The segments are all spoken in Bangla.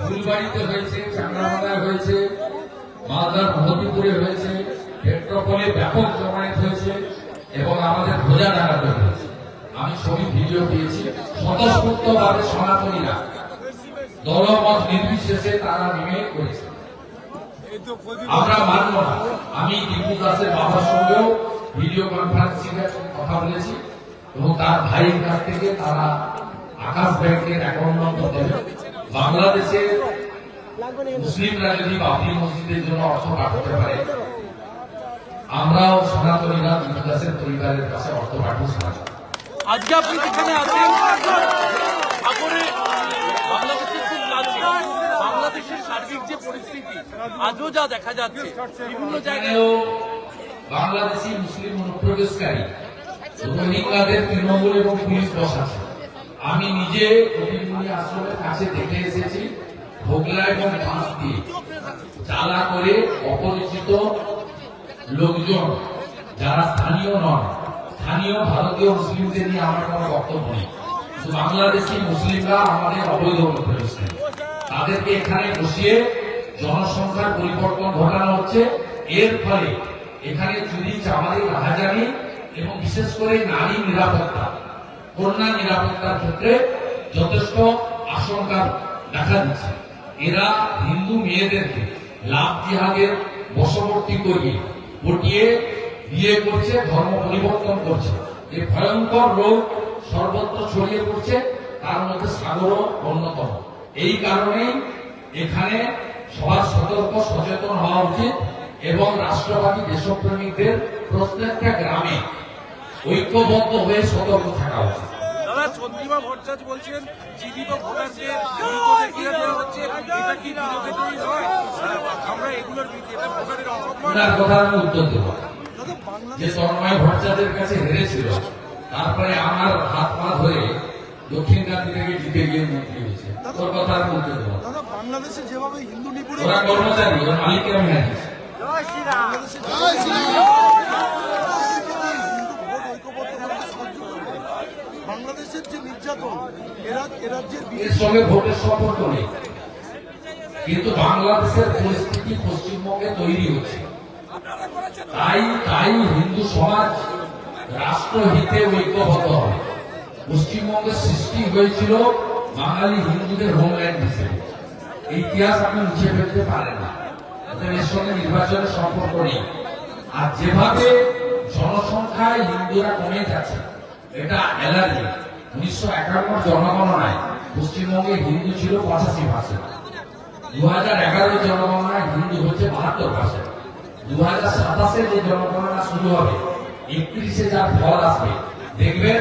ফুলবাড়িতে হয়েছে চাংরামালায় হয়েছে মালদার মহতিপুরে হয়েছে পেট্রোপলে ব্যাপক জমায়েত হয়েছে এবং আমাদের ধ্বজাডাঙ্গাতে হয়েছে। আমি ছবি, ভিডিও পেয়েছি স্বতঃস্ফূর্ত ভাবে সনাতনীরা দলমত নির্বিশেষে তারা নেমে করেছে আমরা মানব না। আমি দীপু দাসের বাবার সঙ্গেও ভিডিও কনফারেন্সিং কথা বলেছি এবং তার ভাইয়ের কাছ থেকে তারা আকাশ ব্যাংকের অ্যাকাউন্ট নম্বর দেবে বাংলাদেশে মুসলিমরা যদি বাবরি মসজিদের জন্য অর্থ পাঠাতে পারে। আমরাও সনাতনীরা দাসের পরিবারের কাছে অর্থ পাঠাবো সাহায্য আজকে আপনি যেখানে আছেন সাগরে বাংলাদেশের খুব লাগছে বাংলাদেশের সার্বিক যে পরিস্থিতি আজও যা দেখা যাচ্ছে বিভিন্ন জায়গায় বাংলাদেশি মুসলিম অনুপ্রবেশকারী রোহিঙ্গাদের তৃণমূল এবং পুলিশ প্রশাসন। আমি নিজে কবিরমুনি আশ্রমের কাছে দেখে এসেছি, ভোগলা এবং বাঁশ দিয়ে চালা করে অপরিচিত লোকজন, যারা স্থানীয় নন, স্থানীয় ভারতীয় মুসলিমদের নিয়ে আমার কোনো বক্তব্য নেই। বাংলাদেশি মুসলিমরা আমাদের অবৈধ অনুপ্রবেশকারী তাদেরকে এখানে বসিয়ে জনসংখ্যার পরিবর্তন ঘটানো হচ্ছে। এর ফলে এখানে চুরি চামারি রাহাজানি এবং বিশেষ করে নারী নিরাপত্তা কন্যা নিরাপত্তার ক্ষেত্রে যথেষ্ট আশঙ্কা দেখা দিচ্ছে। এরা হিন্দু মেয়েদেরকে লাভ জিহাদের বশবর্তী করিয়ে পটিয়ে বিয়ে করছে, ধর্ম পরিবর্তন করছে। এই ভয়ঙ্কর রোগ সর্বত্র ছড়িয়ে পড়ছে, তার মধ্যে সাগরও অন্যতম। এই কারণেই এখানে সবার সতর্ক, সচেতন হওয়া উচিত এবং রাষ্ট্রবাদী দেশপ্রেমিকদের প্রত্যেকটা গ্রামে ঐক্যবদ্ধ হয়ে সতর্ক থাকা উচিত। দাদা চন্দ্রিমা ভট্টাচার্য বলছেন জীবিত ভোটারদের মৃত দেখিয়ে দেওয়া হচ্ছে এটা কি বিরোধী নয়? আমরা এগুলোর বিরুদ্ধে এটা ভোটারের অসম্মান কথা আমি উত্তর দেব। যে তন্ময় ভট্টাচার্যের কাছে হেরেছিল তারপরে আমার হাত পা ধরে দক্ষিণ কান্তি থেকে জিতে গিয়ে মন্ত্রী হয়েছে। ওর কথা আমি উত্তর দেবো। বাংলাদেশে যেভাবে হিন্দু নিপুণে ওরা কর্মচারী ওর ভোট ঐক্যবদ্ধভাবে সাহায্য করবে বাংলাদেশের যে এরা সঙ্গে ভোটের সম্পর্ক নেই। কিন্তু বাংলাদেশের পরিস্থিতি পশ্চিমবঙ্গে তৈরি হচ্ছে। তাই তাই হিন্দু সমাজ রাষ্ট্রহিতে ঐক্যবদ্ধ হবে। পশ্চিমবঙ্গের সৃষ্টি হয়েছিল বাঙালি হিন্দুদের হোমল্যান্ড হিসেবে। ইতিহাস আপনি মুছে ফেলতে না। এর সঙ্গে নির্বাচনের সম্পর্ক নেই। আর যেভাবে জনসংখ্যায় হিন্দুরা কমে যাচ্ছে এটা অ্যালার্জি উনিশশো একান্ন জনগণনায় পশ্চিমবঙ্গে হিন্দু ছিল পঁচাশি পার্সেন্ট দু হাজার এগারো জনগণনায় হিন্দু হচ্ছে বাহাত্তর পার্সেন্ট দু হাজার সাতাশে যে জনগণনা শুরু হবে, একত্রিশে যার ফল আসবে, দেখবেন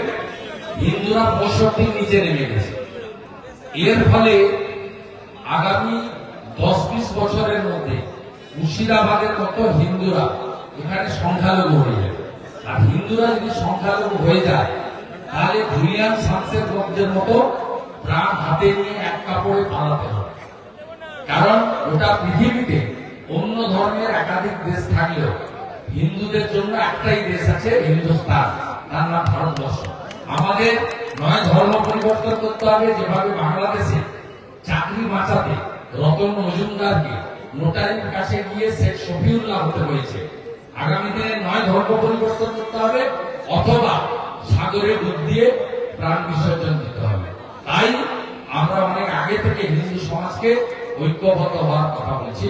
হিন্দুরা পঁয়ষট্টির নিচে নেমে গেছে। এর ফলে আগামী দশ বিশ বছরের মধ্যে মুর্শিদাবাদের মতো হিন্দুরা এখানে সংখ্যালঘু হয়ে যাবে। আর হিন্দুরা যদি সংখ্যালঘু হয়ে যায় তাহলে জুলিয়ান সামসের লোকদের মতো প্রাণ হাতে নিয়ে এক কাপড়ে পালাতে হবে। কারণ গোটা পৃথিবীতে অন্য ধর্মের একাধিক দেশ থাকলেও হিন্দুদের জন্য একটাই দেশ আছে হিন্দুস্তান। তার নাম ভারতবর্ষ। আমাদের নয় ধর্ম পরিবর্তন করতে হবে, যেভাবে বাংলাদেশে চাকরি বাঁচাতে রতন মজুমদারকে নোটারির কাছে গিয়ে শেখ শফিউল্লাহ হতে হয়েছে। আগামী দিনে নয় ধর্ম পরিবর্তন করতে হবে, অথবা সাগরে ডুব দিয়ে প্রাণ বিসর্জন দিতে হবে। তাই আমরা অনেক আগে থেকে হিন্দু সমাজকে ঐক্যবদ্ধ হওয়ার কথা বলছি।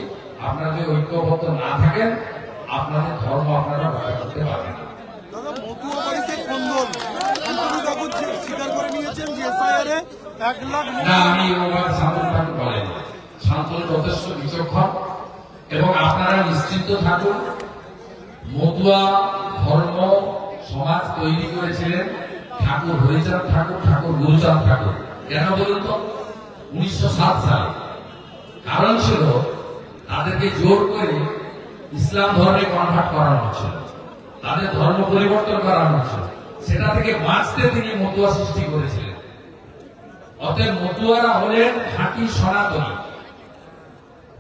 আপনারা যদি ঐক্যবদ্ধ না থাকেন আপনাদের ধর্ম আপনারা রক্ষা করতে পারবেন না। আমি ওভাবে শান্তন ঠাকুর বলেন। শান্তন যথেষ্ট বিচক্ষণ। এবং আপনারা নিশ্চিন্ত থাকুন মতুয়া ধর্ম তৈরি করেছিলেন ঠাকুর হরিচাঁদ ঠাকুর ঠাকুর গুরুচাঁদ ঠাকুর। কেন বলুন তো? উনিশশো সাত সালে। কারণ ছিল, তাদেরকে জোর করে ইসলাম ধর্মে কনভার্ট করানো হচ্ছিল। তাদের ধর্ম পরিবর্তন করানো হচ্ছিল। সেটা থেকে বাঁচতে তিনি মতুয়া সৃষ্টি করেছিলেন। অতএব মতুয়ারা হলেন খাঁটি সনাতনী।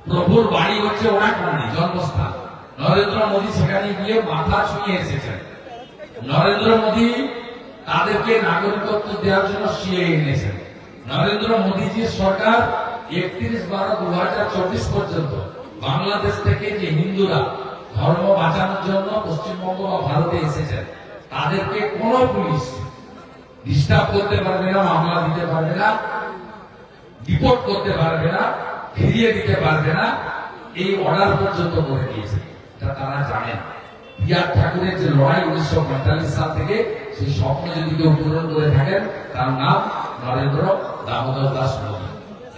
প্রভুর বাড়ি হচ্ছে ওনাকান্দি জন্মস্থান। নরেন্দ্র মোদী সেখানে গিয়ে মাথা ছুঁয়ে এসেছেন। নরেন্দ্র মোদী তাদেরকে নাগরিকত্ব দেওয়ার জন্য সিএ এনেছেন। নরেন্দ্র মোদীজির সরকার একত্রিশ বারো দু হাজার চব্বিশ পর্যন্ত বাংলাদেশ থেকে যে হিন্দুরা ধর্ম বাঁচানোর জন্য পশ্চিমবঙ্গ বা ভারতে এসেছেন, তাদেরকে কোন পুলিশ ডিস্টার্ব করতে পারবে না, মামলা দিতে পারবে না ডিপোর্ট করতে পারবে না, ফিরিয়ে দিতে পারবে না, এই অর্ডার পর্যন্ত করে দিয়েছে তারা জানেন। বিআর ঠাকুরের যে লড়াই উনিশশো পঁয়তাল্লিশ সাল থেকে, সেই স্বপ্ন যদি কেউ পূরণ করে থাকেন, তার নাম নরেন্দ্র দামোদর দাস মোদী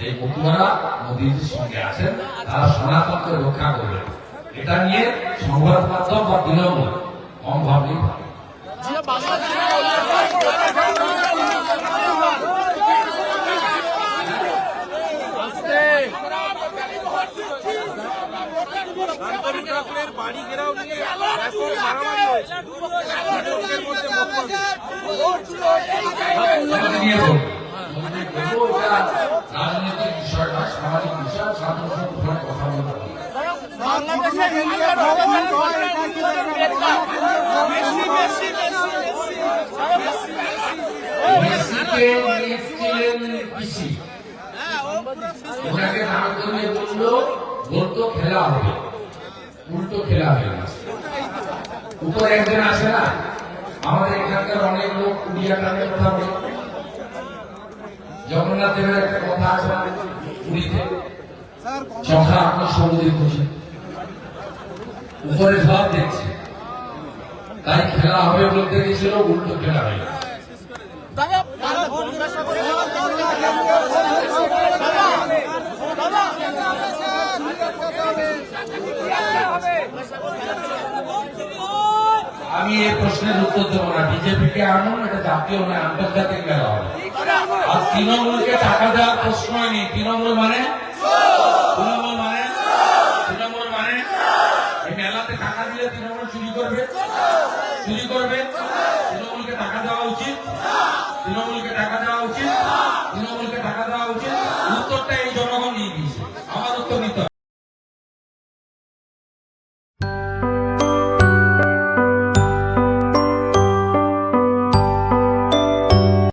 এই মতুয়ারা মোদীজির সঙ্গে আছেন, তারা সনাতনকে রক্ষা করবেন এটা নিয়ে সংবাদ মাধ্যম বা তৃণমূল কম ভাবলেই ভাবে শান্তনু ঠাকুরের বাড়ি ঘেরাও নিয়ে মারামারি হয়েছে। লোকের মধ্যে রাজনৈতিক সামাজিক বিষয় সাধারণ কথা বলতে ওনাকে দাঁড় করিয়ে বলল বলতো খেলা হবে। উল্টো খেলা হয়ে গেছে উপরে একজন আছে না আমাদের এখানকার অনেক লোক উড়িয়া টানের কথা বলে জগন্নাথ দেবের একটা কথা আছে পুরীতে চখা আপনার সমুদ্রে খুশি উপরে সব দেখছে তাই খেলা হবে বলতে গেছিল উল্টো খেলা হয়ে গেছে। আমি এই প্রশ্নের উত্তর দেবো না। বিজেপিকে আনুন, এটা জাতীয় নয়, আন্তর্জাতিক মেলা হবে। আর তৃণমূলকে টাকা দেওয়ার প্রশ্নই নেই। তৃণমূল মানে? তৃণমূল মানে? তৃণমূল মানে? এই মেলাতে টাকা দিলে তৃণমূল চুরি করবে?